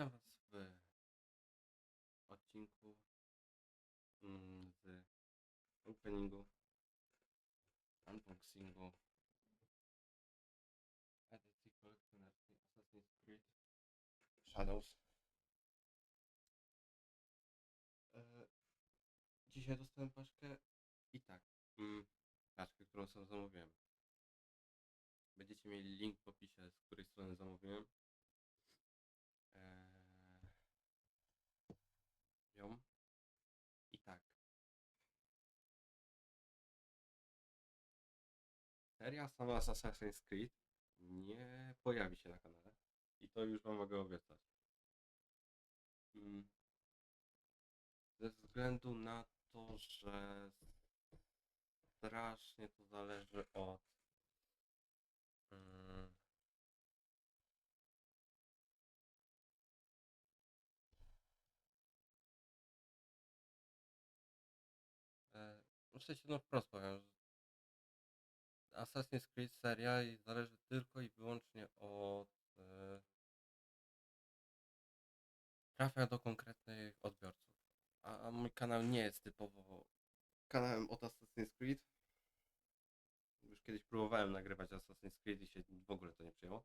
Witam Was w odcinku mm, z openingu, unboxingu edycji kolekcjonerskiej Assassin's Creed Shadows. E, dzisiaj dostałem paczkę i tak, mm, paczkę, którą sam zamówiłem. Będziecie mieli link w opisie, z której strony zamówiłem. Eee, ją. I tak. Seria sama z Assassin's Creed nie pojawi się na kanale. I to już wam mogę obiecać. Mm. Ze względu na to, że strasznie to zależy od mm, E, w sensie, no wprost powiem, Assassin's Creed seria i zależy tylko i wyłącznie od e, trafia do konkretnych odbiorców. A, a mój kanał nie jest typowo kanałem od Assassin's Creed. Już kiedyś próbowałem nagrywać Assassin's Creed i się w ogóle to nie przyjęło.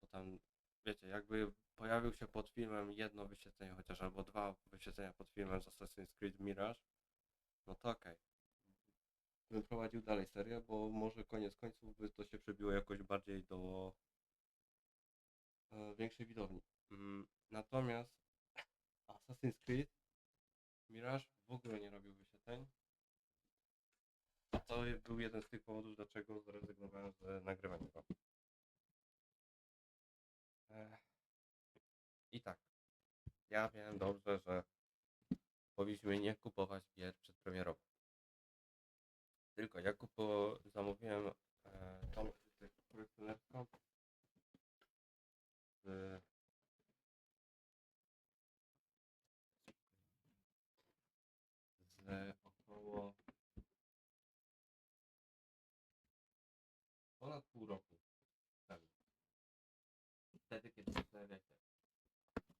Bo tam, wiecie, jakby pojawił się pod filmem jedno wyświetlenie chociaż, albo dwa wyświetlenia pod filmem z Assassin's Creed Mirage, no to okej. Bym prowadził dalej serię, bo może koniec końców by to się przebiło jakoś bardziej do e, większej widowni. Mm, natomiast Assassin's Creed Mirage w ogóle nie robił wyświetleń. To był jeden z tych powodów, dlaczego zrezygnowałem z nagrywania go. E, I tak. Ja wiem dobrze, że powinniśmy nie kupować gier przedpremierowo. Tylko ja kupo, zamówiłem e, tą kolekcjonerską z z około ponad pół roku temu. Wtedy, kiedy wiecie,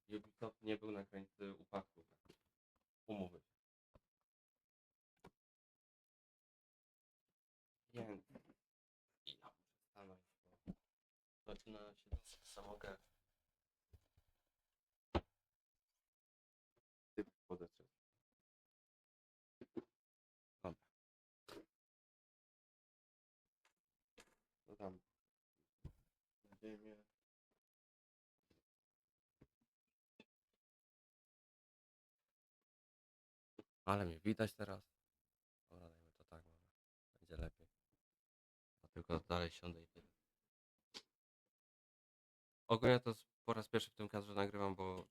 Ubisoft nie był na granicy upadku. Umówy. się. Więc i ja muszę stanąć, bo zaczyna się dosyć samogę. Typ podetrzeć. Dobra. No tam. Na ziemię. Ale mnie widać teraz. Dobra, dajmy to tak, może będzie lepiej. A tylko dalej siądę i tyle. Ogólnie to po raz pierwszy w tym kadrze nagrywam, bo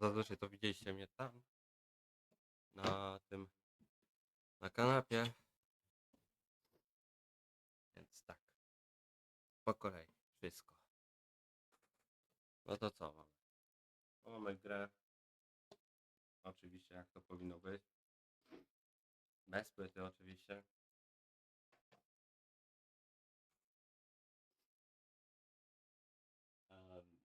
zazwyczaj to widzieliście mnie tam. Na tym. Na kanapie. Więc tak. Po kolei. Wszystko. No to co mamy? Mamy grę. Oczywiście jak to powinno być. Bez płyty oczywiście. Em.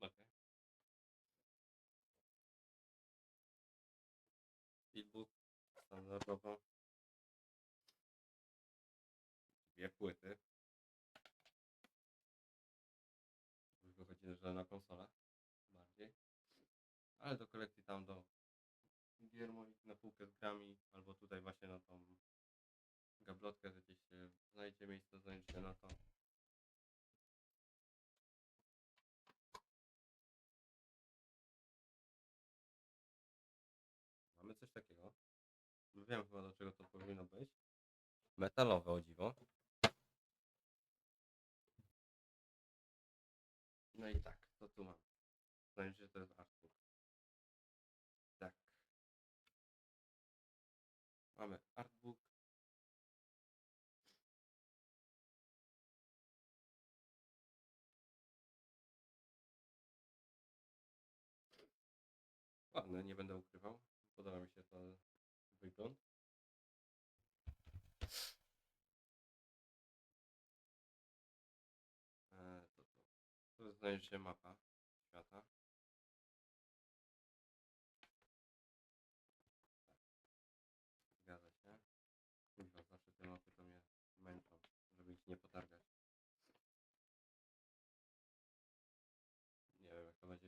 Okej. Steelbook standardowo. Dwie płyty. Wychodzi, że na konsolę. Ale do kolekcji tam do gier moich na półkę z grami, albo tutaj właśnie na tą gablotkę, że gdzieś się znajdzie miejsce, znajdziecie na to. Mamy coś takiego. Wiem chyba do czego to powinno być. Metalowe o dziwo. No i tak, co tu mam? Znajdzie, że to jest artbook. Mamy artbook. Ładny, no nie będę ukrywał. Podoba mi się ten wygląd. Eee, to, to. Tu znajdziecie mapa świata.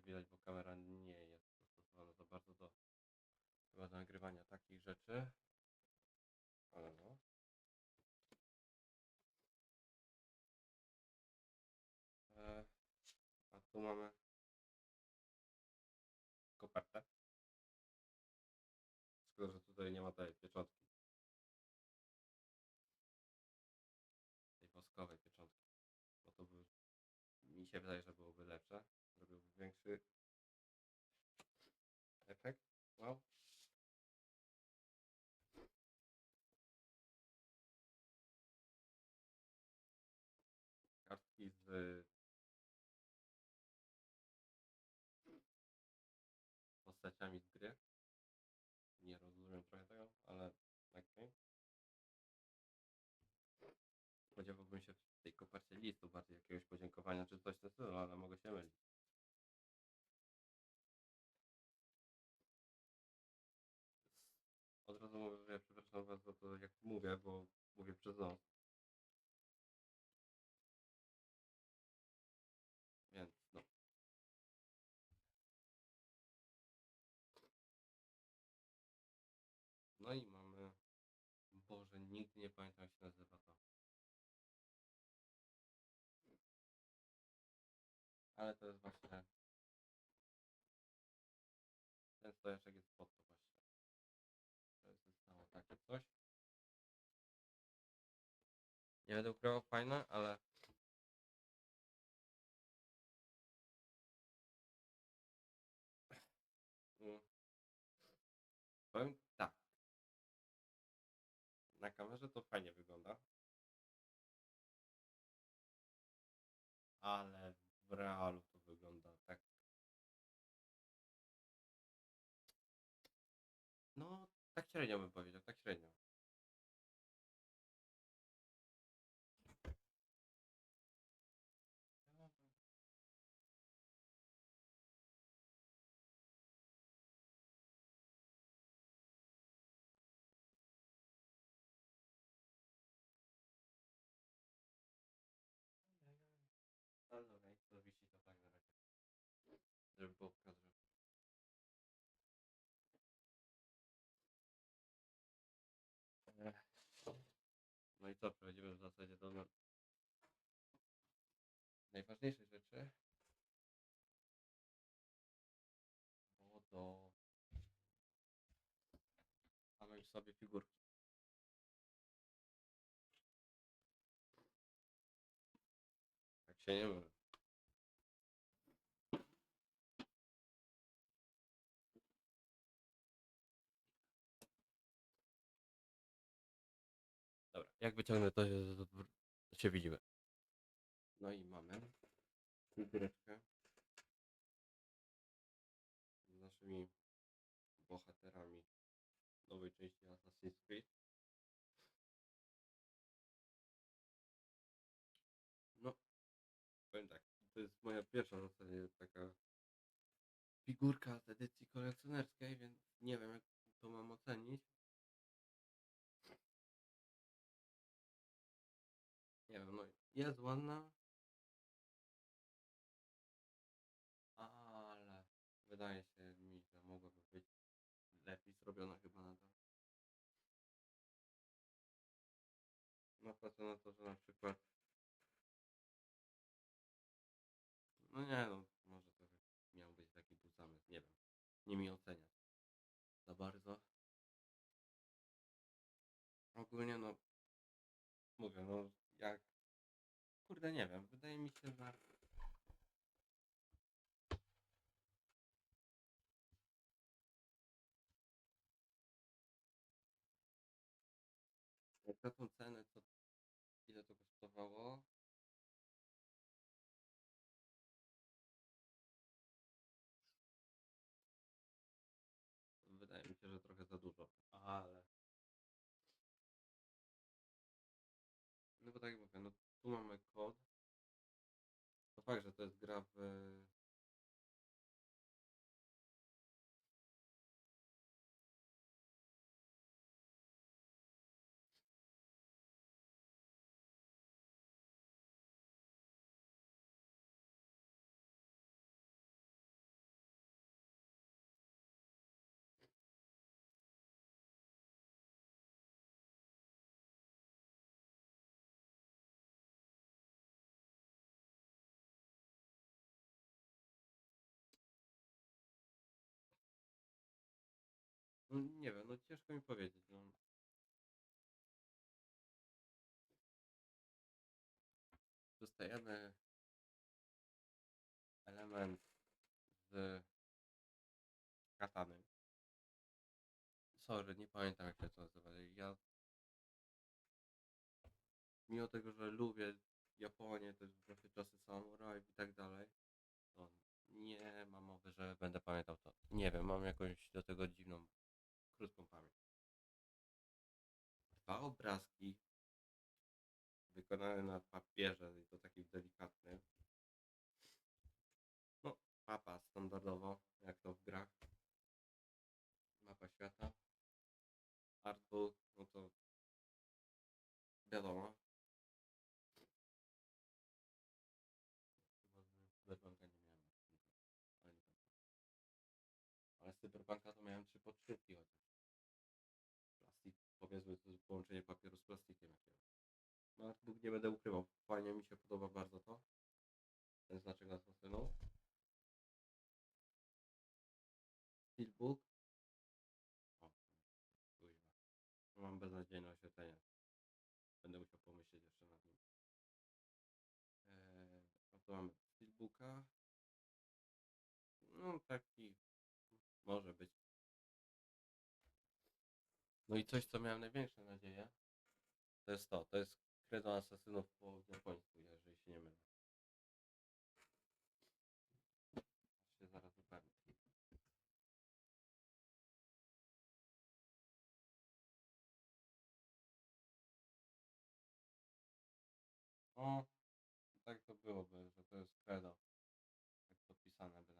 Widać, bo kamera nie jest dostosowana za bardzo do chyba do nagrywania takich rzeczy. Ale no. E, a tu mamy kopertę. Szkoda, że tutaj nie ma tej pieczątki. Tej woskowej pieczątki. Bo to by, mi się wydaje, że. Zrobiłby większy efekt. Wow. Kartki z postaciami z gry. Nie rozumiem trochę tego, ale okej. Spodziewałbym się w tej kopercie listu bardziej jakiegoś podziękowania czy coś w ale mogę się mylić. Mówię, że ja przepraszam was to jak mówię, bo mówię przez nos. Więc no. No i mamy. Boże, nigdy nie pamiętam jak się nazywa to. Ale to jest właśnie. Ten stojaczek jest właśnie. To jest zostało takie coś. Nie będę ukrywał fajne, ale. Mm. Powiem tak. Na kamerze to fajnie wygląda. Ale w realu to wygląda tak. No, tak średnio bym powiedział, tak średnio. Żeby było w kadrze. Ech. No i co, przechodzimy w zasadzie do na- najważniejszej rzeczy. Bo do samej w sobie figurki. Tak się nie. Jak wyciągnę to, się- to, się widzimy. No i mamy figureczkę z naszymi bohaterami nowej części Assassin's Creed. No, powiem tak, to jest moja pierwsza w zasadzie taka figurka z edycji kolekcjonerskiej, więc nie wiem jak to mam ocenić. Nie wiem, no jest ładna, ale wydaje się mi, że mogłaby być lepiej zrobiona chyba na to. No patrzę na to, że na przykład no nie no, może trochę miał być taki tu zamysł, nie wiem. Nie mi oceniać za bardzo. Ogólnie no mówię, no kurde nie wiem, wydaje mi się, że za tą cenę, to ile to kosztowało? Wydaje mi się, że trochę za dużo, ale no bo tak jak mówię, no tu mamy kod. To fakt, że to jest gra w... No, nie wiem, no ciężko mi powiedzieć. No. Dostajemy element z katany. Sorry, nie pamiętam jak to nazywa. Ja mimo tego, że lubię Japonię, też trochę czasy samurajów i tak dalej, to nie mam mowy, że będę pamiętał to. Nie wiem, mam jakąś do tego dziwną, krótką pamięć. Dwa obrazki wykonane na papierze i to taki delikatny. No, mapa standardowo, jak to w grach. Mapa świata. Artbook, no to wiadomo. Cyberpunka to miałem trzy podszywki chociaż. Plastik, powiedzmy, to jest połączenie papieru z plastikiem jakiegoś. No artbook nie będę ukrywał, fajnie mi się podoba bardzo to. Ten znaczek asasynu. Steelbook. O, kuźwa. No, Mam beznadziejne oświetlenie. Będę musiał pomyśleć jeszcze nad nim. Eee, to mamy Steelbooka. No taki może być. No i coś, co miałem największe nadzieje, to jest to. To jest Credo Asasynów po japońsku, jeżeli się nie mylę. Się zaraz upewnię. O, tak to byłoby, że to jest Credo. Tak podpisane bynajmniej,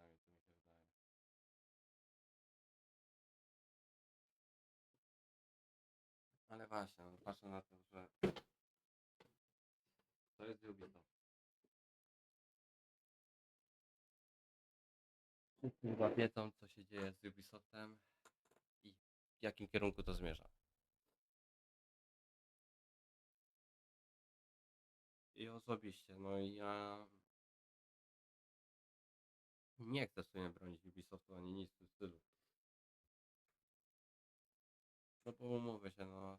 Właśnie, no patrzę na to, że to jest Ubisoft. Wszyscy chyba wiedzą, co się dzieje z Ubisoftem i w jakim kierunku to zmierza. I osobiście, no ja nie chcę w sumie bronić Ubisoftu ani nic w tym stylu. No bo umówmy się, no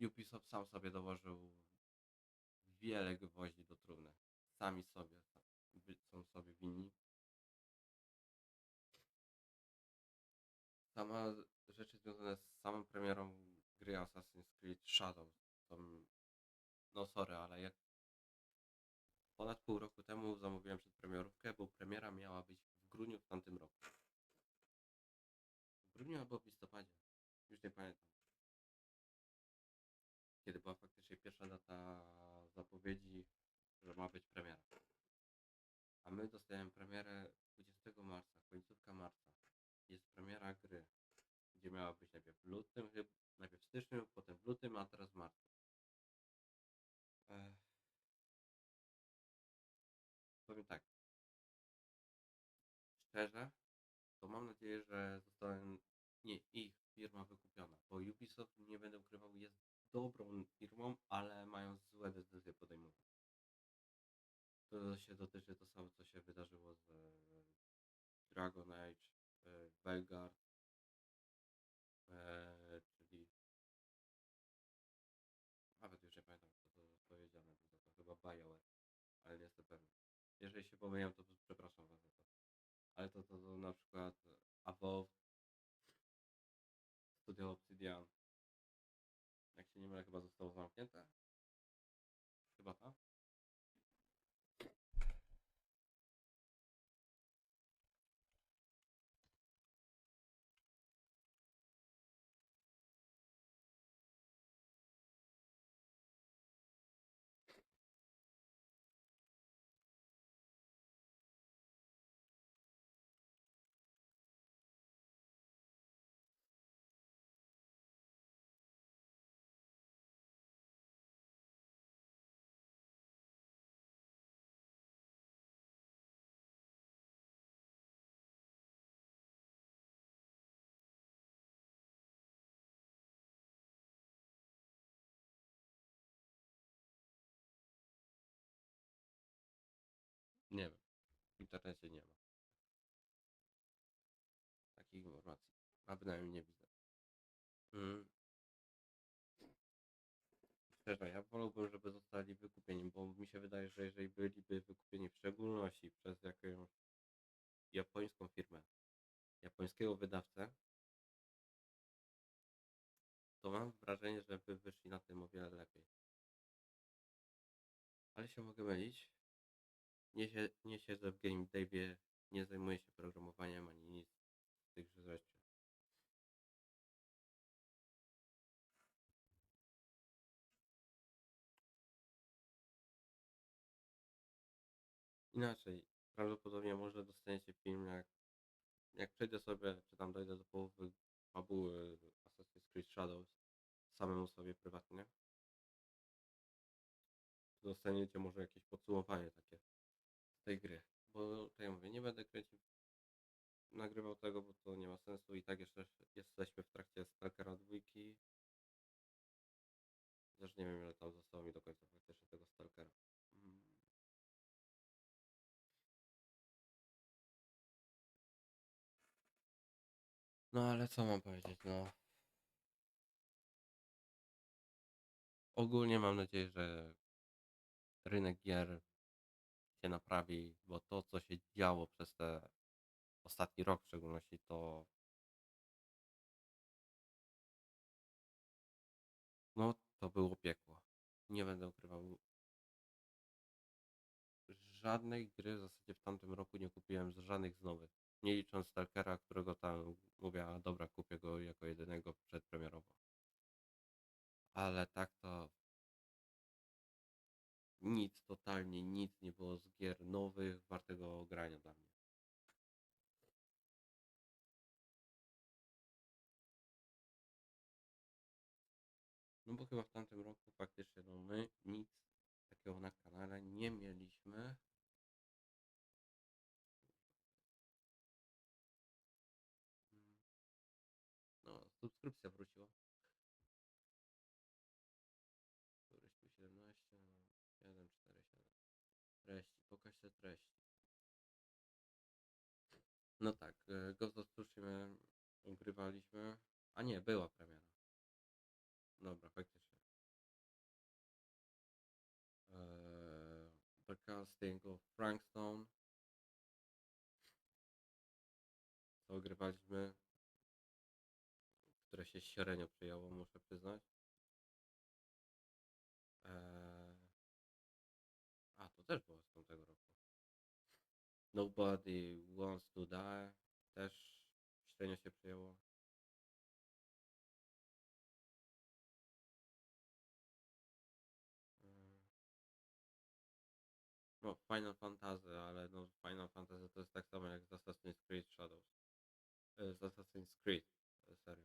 Ubisoft sam sobie dołożył wiele gwoździ do trumny. Sami sobie są sobie winni. Sama rzeczy związane z samą premierą gry Assassin's Creed Shadows. To, no sorry, ale jak ponad pół roku temu zamówiłem przedpremierówkę, bo premiera miała być w grudniu w tamtym roku. W grudniu albo w listopadzie. Już nie pamiętam. Kiedy była faktycznie pierwsza data zapowiedzi, że ma być premiera. A my dostajemy premierę 20 marca, końcówka marca. Jest premiera gry, gdzie miała być najpierw w lutym, najpierw w styczniu, potem w lutym, a teraz w marcu. Ech. Powiem tak. Szczerze, to mam nadzieję, że zostałem nie ich firma wykupiona, bo Ubisoft, nie będę ukrywał, jest dobrą firmą, ale mają złe decyzje podejmowane. To się dotyczy to samo, co się wydarzyło z e, Dragon Age, e, Belgard, e, czyli nawet już nie pamiętam, kto to odpowiedzialny był za to, chyba BioWare, ale nie jestem pewny. Jeżeli się pomyliłem, to przepraszam was za to. Ale to, to, to na przykład Evolve, Studio Obsidian, jak się nie mylę, chyba zostało zamknięte. Chyba tak? Internecie nie ma. Takich informacji. A bynajmniej nie widzę. Mm. Szczerze, ja wolałbym, żeby zostali wykupieni, bo mi się wydaje, że jeżeli byliby wykupieni w szczególności przez jakąś japońską firmę, japońskiego wydawcę, to mam wrażenie, że by wyszli na tym o wiele lepiej. Ale się mogę mylić. Nie, się, nie siedzę w game devie, nie zajmuję się programowaniem ani nic z tych rzeczy. Inaczej, prawdopodobnie może dostaniecie film, jak, jak przejdę sobie, czy tam dojdę do połowy fabuły Assassin's Creed Shadows samemu sobie prywatnie, dostaniecie może jakieś podsumowanie takie tej gry. Bo tak jak mówię, nie będę kręcił, nagrywał tego, bo to nie ma sensu i tak jeszcze jesteśmy w trakcie Stalkera dwójki. Też nie wiem ile tam zostało mi do końca faktycznie tego Stalkera. Mm. No ale co mam powiedzieć, no. Ogólnie mam nadzieję, że rynek gier się naprawi, bo to co się działo przez te ostatni rok w szczególności to no to było piekło. Nie będę ukrywał. Żadnej gry w zasadzie w tamtym roku nie kupiłem z żadnych z nowych. Nie licząc Stalkera, którego tam mówię, a dobra, kupię go jako jedynego przedpremierowo. Ale tak to nic, totalnie nic nie było z gier nowych, wartego grania dla mnie. No bo chyba w tamtym roku faktycznie no my nic takiego na kanale nie mieliśmy. Mm. No, subskrypcja wróciła. Któryś tu 17, no, 7, 4, 7. Treści, pokaż te treści. No tak, e, Ghost of Tsushima ugrywaliśmy. A nie, była premiera. Dobra, faktycznie. Eee, The Casting of Frankstone. Co ogrywaliśmy. Które się średnio przyjęło, muszę przyznać. Eee, a, to też było z tamtego roku. Nobody Wants to Die. Też średnio się przyjęło. No, Final Fantasy, ale no Final Fantasy to jest tak samo jak z Assassin's Creed Shadows. E, Z Assassin's Creed, e, serio.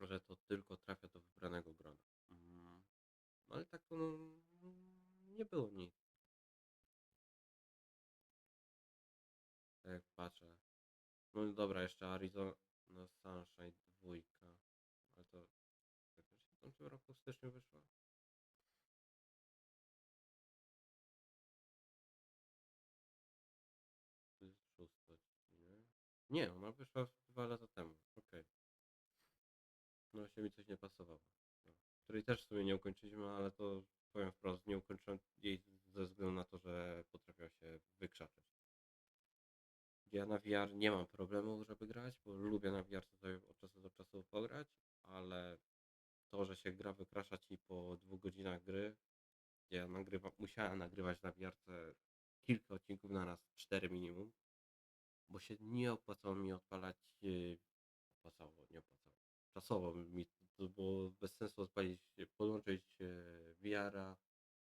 Że to tylko trafia do wybranego grona. No ale tak to no, nie było nic. Tak jak patrzę. No i dobra, jeszcze Arizona Sunshine 2. Ale to jakoś w tamtym roku w styczniu szósta, nie? Ona wyszła dwa lata temu. Okej. No się mi coś nie pasowało. Której też w sumie nie ukończyliśmy, ale to powiem wprost, nie ukończyłem jej ze względu na to, że potrafiła się wykrzaczać. Ja na VR nie mam problemu, żeby grać, bo lubię na VR sobie od czasu do czasu pograć, ale to, że się gra wykrasza ci po dwóch godzinach gry, ja nagrywa, musiałem nagrywać na VR kilka odcinków na raz, cztery minimum, bo się nie opłacało mi odpalać, yy, opłacało, nie opłacało, czasowo mi to było bez sensu odpalić, podłączyć VR-a,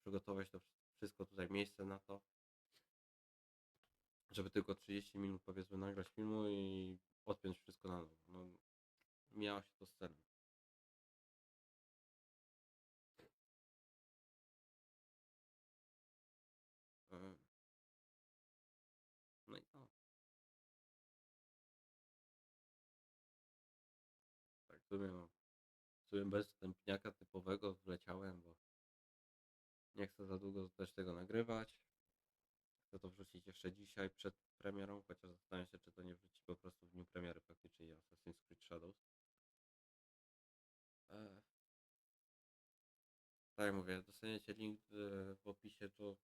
przygotować to wszystko tutaj miejsce na to, żeby tylko 30 minut powiedzmy nagrać filmu i odpiąć wszystko na nowo. No, miało się to z celem. No i to. Tak, w sumie, no, w sumie bez tępniaka typowego wleciałem, bo Nie chcę za długo też tego nagrywać. Chcę to wrzucić jeszcze dzisiaj przed premierą, chociaż zastanawiam się, czy to nie wrzucić po prostu w dniu premiery faktycznie Assassin's Creed Shadows. E, tak jak mówię, dostaniecie link e, w opisie do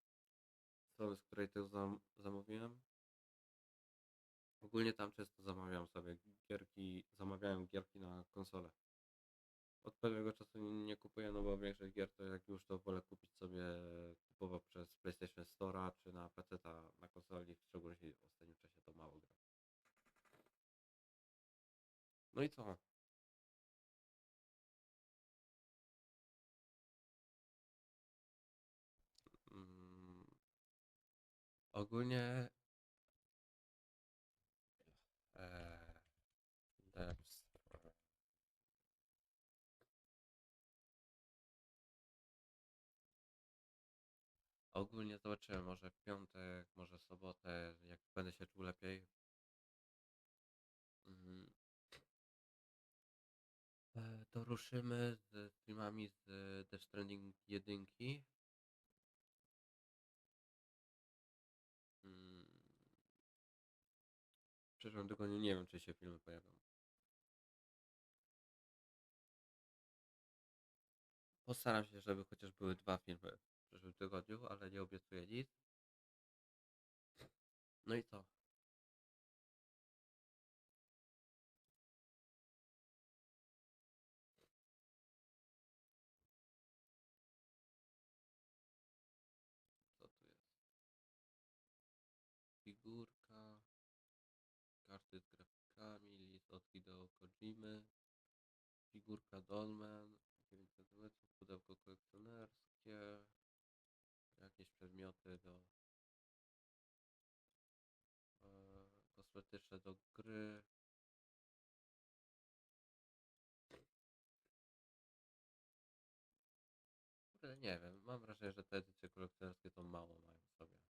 strony, z której to zam zamówiłem. Ogólnie tam często zamawiam sobie gierki, zamawiałem gierki na konsolę. Od pewnego czasu nie, nie kupuję, no bo większość gier to jak już to wolę kupić sobie typowo przez PlayStation Store'a czy na PC na konsoli, w szczególności w ostatnim czasie to mało gram. No i co? Mm, ogólnie Eee, Depths. Ogólnie zobaczymy, może w piątek, może w sobotę, jak będę się czuł lepiej. Mhm. E, To ruszymy z streamami z Death Stranding 1. Mm. W przyszłym tygodniu nie wiem, czy się filmy pojawią. Postaram się, żeby chociaż były dwa filmy przyszłym tygodniu, ale nie obiecuję nic. No i co? Co tu jest? Figurka, karty z grafikami, list od Hideo Kojimy, figurka Dolmen, 9 cm, pudełko kolekcjonerskie, jakieś przedmioty do e, kosmetyczne do gry. Nie wiem, mam wrażenie, że te edycje kolekcjonerskie to mało mają w sobie.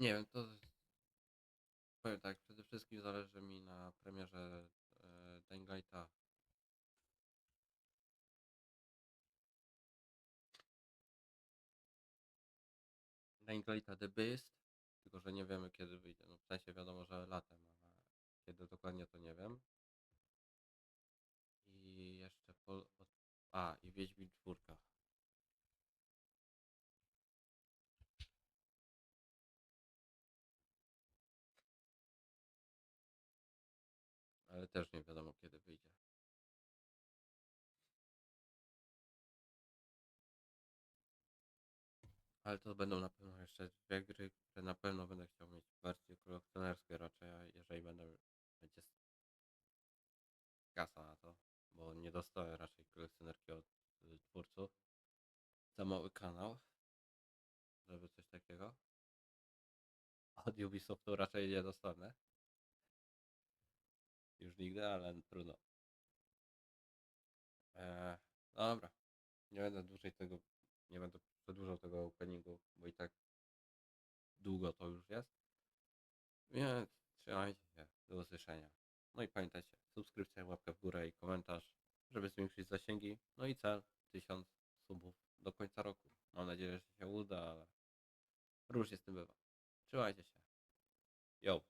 Nie wiem, to powiem tak, przede wszystkim zależy mi na premierze e, Dying The Beast, tylko że nie wiemy kiedy wyjdzie. No w sensie wiadomo, że latem, ale kiedy dokładnie to nie wiem. I jeszcze od- A, i Wiedźmin czwórka. Ale też nie wiadomo kiedy wyjdzie. Ale to będą na pewno jeszcze dwie gry, które na pewno będę chciał mieć w wersji kolekcjonerskiej raczej, a jeżeli będę będzie kasa na to, bo nie dostałem raczej kolekcjonerki od y, twórców. Za mały kanał, żeby coś takiego. Od Ubisoftu raczej nie dostanę. Już nigdy, ale trudno. Eee, no dobra. Nie będę dłużej tego, nie będę przedłużał tego openingu, bo i tak długo to już jest. Więc trzymajcie się. Do usłyszenia. No i pamiętajcie, subskrypcja, łapka w górę i komentarz, żeby zwiększyć zasięgi. No i cel 1000 subów do końca roku. Mam nadzieję, że się uda, ale różnie z tym bywa. Trzymajcie się. Yo.